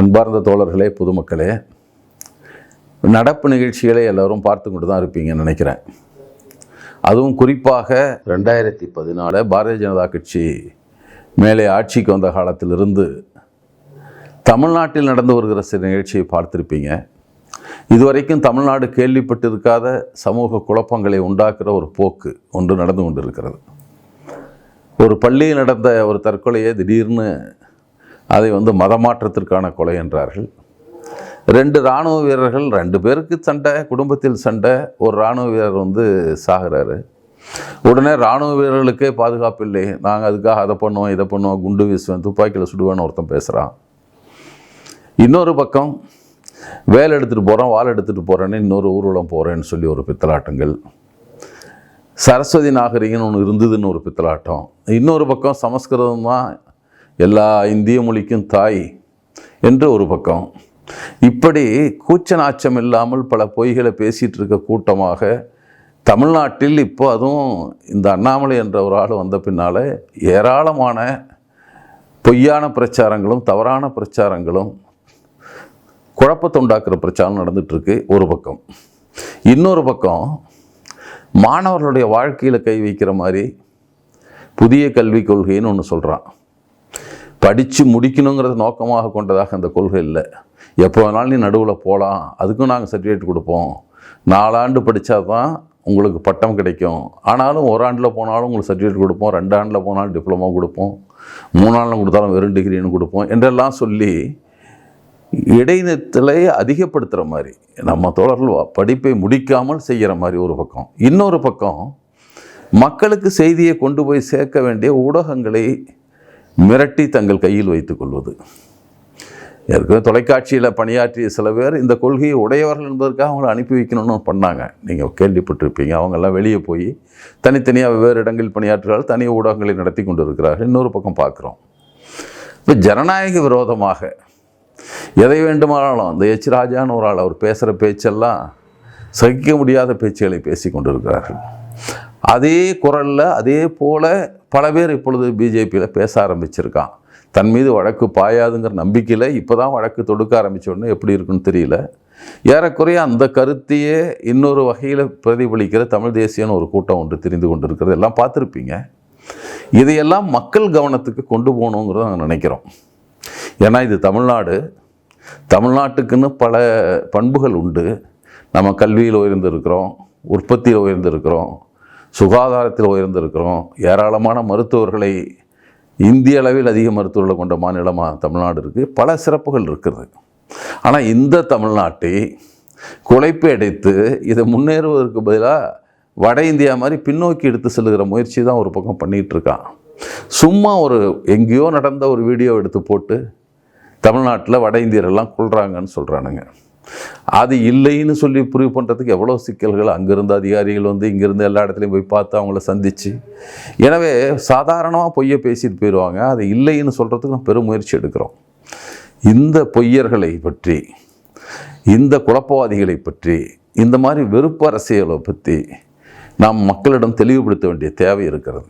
அன்பார்ந்த தோழர்களே பொதுமக்களே நடப்பு நிகழ்ச்சிகளை எல்லோரும் பார்த்து கொண்டு தான் இருப்பீங்கன்னு நினைக்கிறேன். அதுவும் குறிப்பாக ரெண்டாயிரத்தி பதினாலு பாரதிய ஜனதா கட்சி மேலே ஆட்சிக்கு வந்த காலத்திலிருந்து தமிழ்நாட்டில் நடந்து வருகிற சில நிகழ்ச்சியை பார்த்துருப்பீங்க. இதுவரைக்கும் தமிழ்நாடு கேள்விப்பட்டிருக்காத சமூக குழப்பங்களை உண்டாக்குற ஒரு போக்கு ஒன்று நடந்து கொண்டிருக்கிறது. ஒரு பள்ளியில் நடந்த ஒரு தற்கொலையை திடீர்னு அதை வந்து மதமாற்றத்திற்கான கொலை என்றார்கள். ரெண்டு இராணுவ வீரர்கள் ரெண்டு பேருக்கு சண்டை குடும்பத்தில் சண்டை. ஒரு இராணுவ வீரர் வந்து சாகிறாரு. உடனே இராணுவ வீரர்களுக்கே பாதுகாப்பு இல்லை. நாங்கள் அதுக்காக அதை பண்ணுவோம் இதை பண்ணுவோம் குண்டு வீசுவேன் துப்பாக்கியில் சுடுவேன்னு ஒருத்தன் பேசுகிறான் இன்னொரு பக்கம் வேலை எடுத்துகிட்டு போகிறோம் வால் எடுத்துகிட்டு போகிறேன்னு இன்னொரு ஊர்வலம் போகிறேன்னு சொல்லி ஒரு பித்தலாட்டங்கள். சரஸ்வதி நாகரிகன்னு ஒன்று இருந்ததுன்னு ஒரு பித்தலாட்டம். இன்னொரு பக்கம் சமஸ்கிருதம் தான் எல்லா இந்திய மொழிக்கும் தாய் என்று ஒரு பக்கம். இப்படி கூச்ச நாச்சம் இல்லாமல் பல பொய்களை பேசிகிட்டு இருக்க கூட்டமாக தமிழ்நாட்டில் இப்போ அதுவும் இந்த அண்ணாமலை என்ற ஒரு ஆள் வந்த பின்னால் ஏராளமான பொய்யான பிரச்சாரங்களும் தவறான பிரச்சாரங்களும் குழப்பத்தை உண்டாக்குற பிரச்சாரம் நடந்துகிட்ருக்கு ஒரு பக்கம். இன்னொரு பக்கம் மாணவர்களுடைய வாழ்க்கையில் கை வைக்கிற மாதிரி புதிய கல்விக் கொள்கைன்னு ஒன்று சொல்கிறான் படித்து முடிக்கணுங்கிறத நோக்கமாக கொண்டதாக அந்த கொள்கை இல்லை. எப்போ வேணாலும் நீ நடுவில் போகலாம் அதுக்கும் நாங்கள் சர்டிஃபிகேட் கொடுப்போம். நாலாண்டு படித்தா தான் உங்களுக்கு பட்டம் கிடைக்கும். ஆனாலும் ஒரு ஆண்டில் போனாலும் உங்களுக்கு சர்டிஃபிகேட் கொடுப்போம். ரெண்டு ஆண்டில் போனாலும் டிப்ளமோ கொடுப்போம். மூணாண்டில் கொடுத்தாலும் வெறும் டிகிரின்னு கொடுப்போம் என்றெல்லாம் சொல்லி இடைநிறுத்தலை அதிகப்படுத்துகிற மாதிரி நம்ம தோழர்கள் படிப்பை முடிக்காமல் செய்கிற மாதிரி ஒரு பக்கம். இன்னொரு பக்கம் மக்களுக்கு செய்தியை கொண்டு போய் சேர்க்க வேண்டிய ஊடகங்களை மிரட்டி தங்கள் கையில் வைத்துக் கொள்வது. ஏற்கனவே தொலைக்காட்சியில் பணியாற்றிய சில பேர் இந்த கொள்கையை உடையவர்கள் என்பதற்காக அவங்கள அனுப்பி வைக்கணும்னு பண்ணாங்க. நீங்கள் கேள்விப்பட்டிருப்பீங்க. அவங்கெல்லாம் வெளியே போய் தனித்தனியாக வெவ்வேறு இடங்களில் பணியாற்றுகிறார்கள். தனி ஊடகங்களை நடத்தி கொண்டு இருக்கிறார்கள் இன்னொரு பக்கம் பார்க்குறோம். இப்போ ஜனநாயக விரோதமாக எதை வேண்டுமானாலும் இந்த எச் ராஜான்னு ஒரு ஆள் அவர் பேசுகிற பேச்செல்லாம் சகிக்க முடியாத பேச்சுகளை பேசி கொண்டிருக்கிறார்கள். அதே குரலில் அதே போல் பல பேர் இப்பொழுது பிஜேபியில் பேச ஆரம்பிச்சிருக்கான். தன் மீது வழக்கு பாயாதுங்கிற நம்பிக்கையில் இப்போ தான் வழக்கு தொடுக்க ஆரம்பித்தோடனே எப்படி இருக்குன்னு தெரியல. ஏறக்குறைய அந்த கருத்தையே இன்னொரு வகையில் பிரதிபலிக்கிற தமிழ் தேசியன்னு ஒரு கூட்டம் ஒன்று தெரிந்து கொண்டு இருக்கிறது எல்லாம் பார்த்துருப்பீங்க. இதையெல்லாம் மக்கள் கவனத்துக்கு கொண்டு போகணுங்கிறத நாங்கள் நினைக்கிறோம். ஏன்னா இது தமிழ்நாடு. தமிழ்நாட்டுக்குன்னு பல பண்புகள் உண்டு. நம்ம கல்வியில் உயர்ந்திருக்கிறோம் உற்பத்தியில் உயர்ந்திருக்கிறோம் சுகாதாரத்தில் உயர்ந்திருக்கிறோம். ஏராளமான மருத்துவர்களை இந்திய அளவில் அதிக மருத்துவர்களை கொண்ட மாநிலமாக தமிழ்நாடு இருக்குது பல சிறப்புகள் இருக்கிறது ஆனால் இந்த தமிழ்நாட்டை குழைப்பு அடைத்து இதை முன்னேறுவதற்கு பதிலாக வட இந்தியா மாதிரி பின்னோக்கி எடுத்து செல்லுகிற முயற்சி தான் ஒரு பக்கம் பண்ணிகிட்டு இருக்கான் சும்மா ஒரு எங்கேயோ நடந்த ஒரு வீடியோ எடுத்து போட்டு தமிழ்நாட்டில் வட இந்தியரெல்லாம் கொள்கிறாங்கன்னு சொல்கிறானுங்க அது இல்லைன்னு சொல்லி ப்ரூவ் பண்ணுறதுக்கு எவ்வளோ சிக்கல்கள்? அங்கேருந்து அதிகாரிகள் வந்து இங்கேருந்து எல்லா இடத்துலையும் போய் பார்த்து அவங்கள சந்தித்து எனவே சாதாரணமாக பொய்யை பேசிட்டு போயிடுவாங்க அது இல்லைன்னு சொல்கிறதுக்கு நான் பெரும் முயற்சி எடுக்கிறோம். இந்த பொய்யர்களை பற்றி இந்த குழப்பவாதிகளை பற்றி இந்த மாதிரி வெறுப்பு அரசியலை பற்றி நாம் மக்களிடம் தெளிவுபடுத்த வேண்டிய தேவை இருக்கிறது.